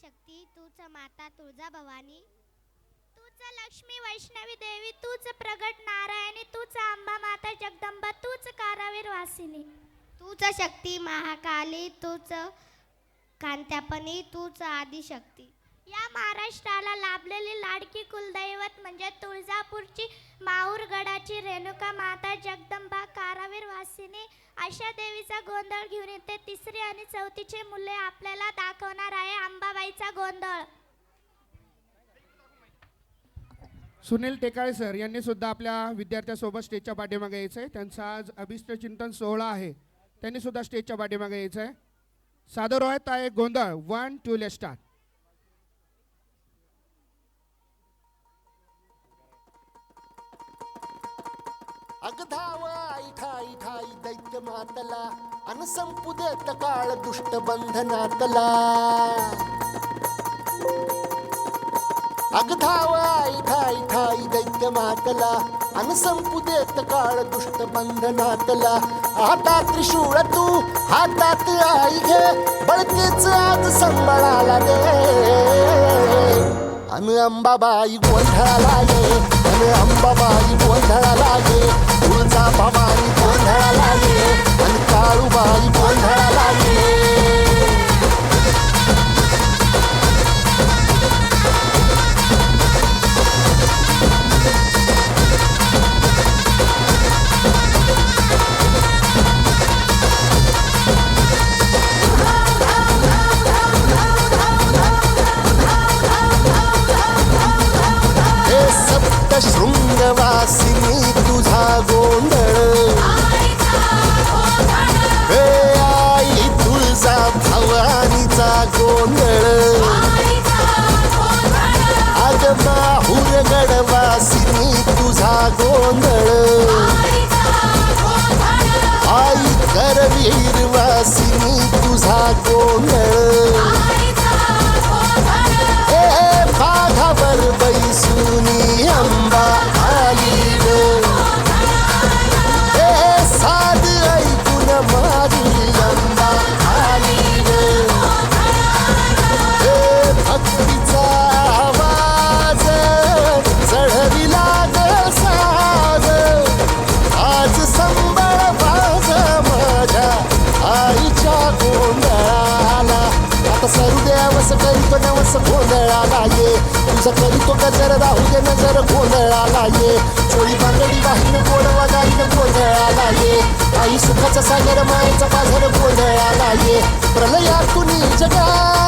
शक्ती तूच माता तुळजा भवानी. तूच लक्ष्मी वैष्णवी देवी तूच प्रगट नारायणी तूच अंबा माता जगदंबा तूच कारावीर वासिनी. तूच शक्ती महाकाली तूच कांत्यापणी तूच आदिशक्ती. या महाराष्ट्राला लाभलेली लाडकी कुलदैवत म्हणजे तुळजापूरची माहूरगडाची रेणुका माता जगदंबा कारावीर वासिनी. अशा देवीचा गोंधळ घेऊन येते तिसरी आणि चौथीचे मुले आपल्याला दाखवणार अंबाबाईचा गोंधळ. सुनील टेकाळे सर यांनी सुद्धा आपल्या विद्यार्थ्यासोबत स्टेजच्या पाठीमागे यायचं आहे त्यांचा आज अभिष्ट चिंतन सोहळा आहे. त्यांनी सुद्धा स्टेजच्या पाठीमागे यायचं आहे सादर होत आहे गोंधळ. वन टू ले स्टार्ट दैत्य मातला अन संपू देत काळ दुष्ट बंधनातला. अग धाव आई थाई ठाई दैत्य मातला. अन संपू देत काळ दुष्ट बंधनातला हातात त्रिशूळ तू हातात आई घे बळकेच आज संबळाला दे. अन अंबाबाई गोंधळाला ये अन अंबाबाई गोंधळाला ये तुळजा भवानी गोंधळाला ये अन काळूबाई गोंधळाला ये शृंगवासिनी तुझा गोंधळ. हे आई तुळजा भवानीचा गोंधळ. अग माहूर गडवासिनी तुझा गोंधळ. गोंधळाला ये तुझं करीतो गजर राहू दे नजर गोंधळाला ये चोळी बांगडी वाहीन गोडवा गाईन गोंधळाला ये आई सुखाचा सागर मायेचा बाजार गोंधळाला ये प्रलयातून जगा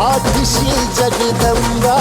సాధిసి జగదంబా.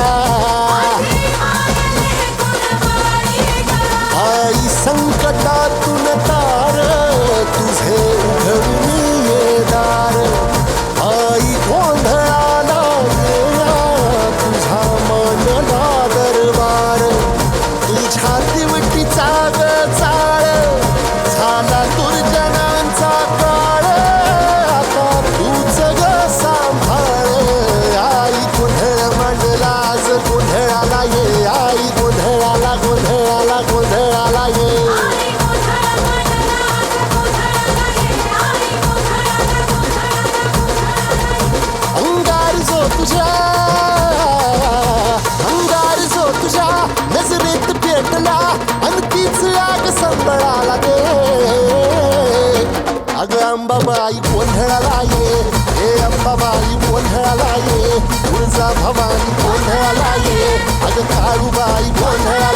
गोंधळाला ये हे अंबाबाई गोंधळाला ये तुळजा भवानी गोंधळाला ये अग काळूबाई गोंधळा